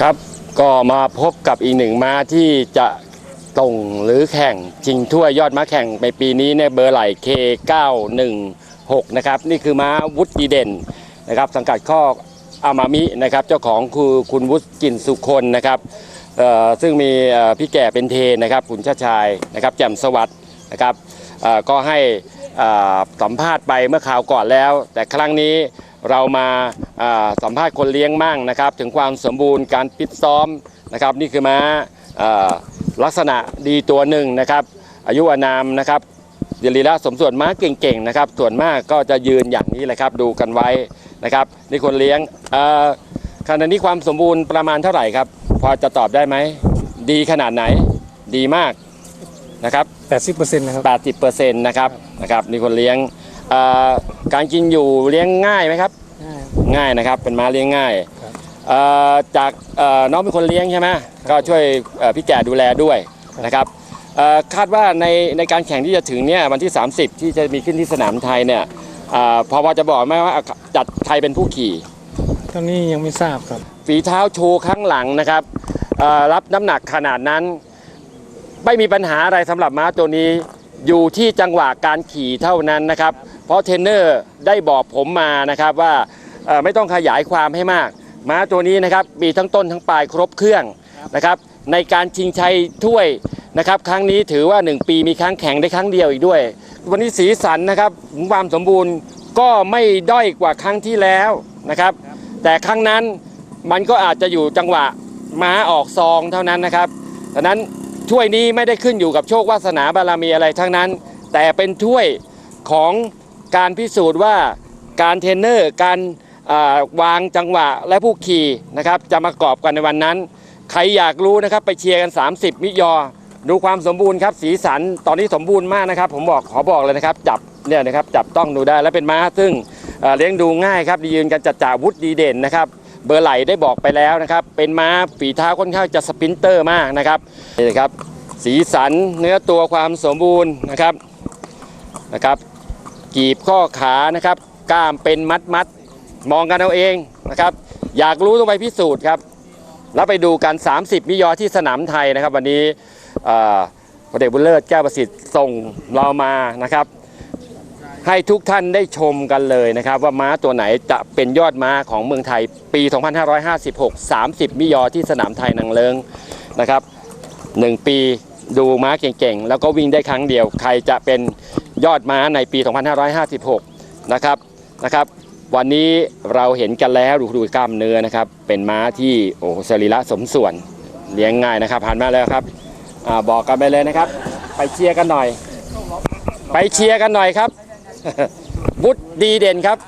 ครับก็มาพบกับอีกหนึ่งม้าที่จะตรงหรือแข่งชิงถ้วยยอดม้าแข่งในปีนี้เนี่ยเบอร์ไหล K916 นะครับนี่คือม้าวุฒิเด่นนะครับสังกัดข้ออามามินะครับเจ้าของคือคุณวุฒิกินสุคนนะครับเอ่อซึ่งมีพี่แก่เป็นเทนะครับคุณชาชายนะครับแจ่มสวัสด์นะครับเอ่อก็ให้อ่าสัมภาษณ์ไปเมื่อคราวก่อนแล้ว แต่ครั้งนี้ เรามาอ่าสัมภาษณ์คนเลี้ยงมั่งนะครับ ถึงความสมบูรณ์การปิดซ้อมนะครับ นี่คือม้าเอ่อลักษณะดีตัวหนึ่งนะครับ อายุอานามนะครับเดลีละสมส่วนม้าเก่งๆนะครับ ส่วนมากก็จะยืนอย่างนี้แหละครับ ดูกันไว้นะครับนี่คนเลี้ยงเอ่อขณะนี้ความสมบูรณ์ประมาณเท่าไหร่ครับ พอจะตอบได้ไหม ดีขนาดไหน ดีมากนะครับ 80%นะครับ80%นะครับนะครับนี่คนเลี้ยงเอ่อการกินอยู่เลี้ยงง่ายไหมครับง่ายนะครับ เป็นม้าเลี้ยงง่ายครับ เอ่อจากเอ่อน้องเป็นคนเลี้ยงใช่ไหมก็ช่วยเอ่อพี่แก่ดูแลด้วยนะครับเอ่อคาดว่าในในการแข่งที่จะถึงเนี่ยวันที่ 30 ที่จะมีขึ้นที่สนามไทยเนี่ยเอ่อพอพอจะบอกไหมว่าจัดใครเป็นผู้ขี่ ตอนนี้ยังไม่ทราบครับ ฝีเท้าโชว์ข้างหลังนะครับเอ่อรับน้ำหนักขนาดนั้น ไม่มีปัญหาอะไรสำหรับม้าตัวนี้อยู่ที่จังหวะการขี่เท่านั้นนะครับ เพราะเทรนเนอร์ได้บอกผมมานะครับว่าไม่ต้องขยายความให้มาก ม้าตัวนี้นะครับมีทั้งต้นทั้งปลายครบเครื่องนะครับในการชิงชัยถ้วยนะครับครั้งนี้ถือว่า 1 ปีมีครั้งแข่งได้ครั้งเดียวอีกด้วย วันนี้สีสันนะครับความสมบูรณ์ก็ไม่ด้อยกว่าครั้งที่แล้วนะครับ แต่ครั้งนั้นมันก็อาจจะอยู่จังหวะม้าออกซองเท่านั้นนะครับดังนั้นถ้วยนี้ไม่ได้ขึ้นอยู่กับโชควาสนาบารมีอะไรทั้งนั้น แต่เป็นถ้วยของ การพิสูจน์ว่าการเทรนเนอร์การาวางจังหวะและผู้ขี่นะครับจะมากอบกันในวันนั้น ใครอยากรู้นะครับไปเชียร์กัน 30 มิยอ ดูความสมบูรณ์ครับสีสันตอนนี้สมบูรณ์มากนะครับ ผมบอกขอบอกเลยนะครับ จับเนี่ยนะครับจับต้องดูได้และเป็นม้าซึ่งเเลี้ยงดูง่ายครับยืนกันจัดจ่าวุฒิดีเด่นนะครับเบอร์ไหลได้บอกไปแล้วนะครับ เป็นม้าฝีเท้าค่อนข้างจะสปินเตอร์มากนะครับนี่นะครับ สีสันเนื้อตัวความสมบูรณ์นะครับนะครับ กีบข้อขานะครับ กล้ามเป็นมัดมัดมองกันเอาเองนะครับ อยากรู้ต้องไปพิสูจน์ครับ แล้วไปดูกัน 30 มิยอที่สนามไทยนะครับ วันนี้เอ่อพลเอกบุญเลิศแก้วประสิทธิ์ส่งเรามานะครับ ให้ทุกท่านได้ชมกันเลยนะครับ ว่าม้าตัวไหนจะเป็นยอดม้าของเมืองไทยปี 2556 30 มิยอที่สนามไทยนางเลิงนะครับ 1 ปี ดูม้าเก่งๆ แล้วก็วิ่งได้ครั้งเดียว ใครจะเป็นยอดม้าในปี 2556 นะครับนะครับวันนี้เราเห็นกันแล้วดูดูกล้ามเนื้อนะครับ เป็นม้าที่โอ้สรีระสมส่วนเลี้ยงง่ายนะครับผ่านมาแล้วครับอบอกกันไปเลยนะครับ ไปเชียร์กันหน่อย ไปเชียร์กันหน่อยครับวุฒิดีเด่นครับ